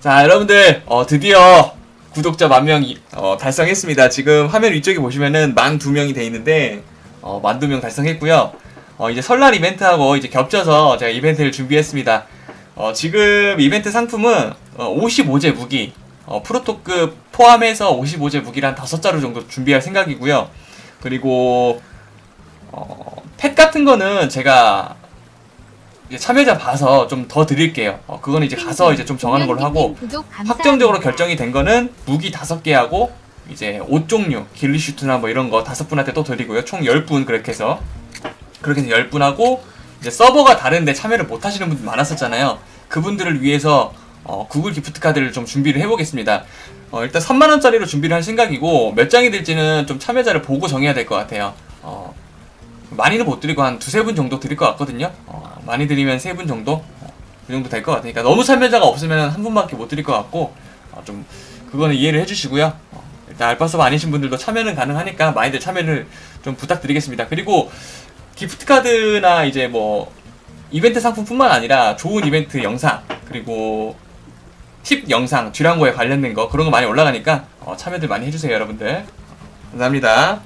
자, 여러분들, 어, 드디어 구독자 만 명, 어, 달성했습니다. 지금 화면 위쪽에 보시면은 만 두 명이 돼 있는데, 어, 만두 명 달성했고요. 어, 이제 설날 이벤트하고 이제 겹쳐서 제가 이벤트를 준비했습니다. 어, 지금 이벤트 상품은, 어, 55제 무기, 어, 프로토급 포함해서 55제 무기를 한 5자루 정도 준비할 생각이고요. 그리고, 어, 펫 같은 거는 제가 참여자 봐서 좀 더 드릴게요. 어, 그거는 이제 가서 이제 좀 정하는 걸로 하고, 확정적으로 결정이 된 거는 무기 다섯 개 하고 이제 옷 종류 길리슈트나 뭐 이런 거 다섯 분한테 또 드리고요. 총 10분 그렇게 해서. 그렇게 해서 10분 하고 이제 서버가 다른데 참여를 못 하시는 분들 많았었잖아요. 그분들을 위해서 어, 구글 기프트 카드를 좀 준비를 해보겠습니다. 어, 일단 3만원짜리로 준비를 할 생각이고 몇 장이 될지는 좀 참여자를 보고 정해야 될 것 같아요. 어, 많이는 못 드리고 한 두세 분 정도 드릴 것 같거든요 어, 많이 드리면 세 분 정도 어, 그 정도 될 것 같으니까 너무 참여자가 없으면 한 분밖에 못 드릴 것 같고 어, 좀 그거는 이해를 해주시고요. 어, 일단 알파서버 아니신 분들도 참여는 가능하니까 많이들 참여를 좀 부탁드리겠습니다. 그리고 기프트 카드나 이제 뭐 이벤트 상품뿐만 아니라 좋은 이벤트 영상 그리고 팁 영상 듀랑고에 관련된 거 그런 거 많이 올라가니까 어, 참여들 많이 해주세요 여러분들 감사합니다.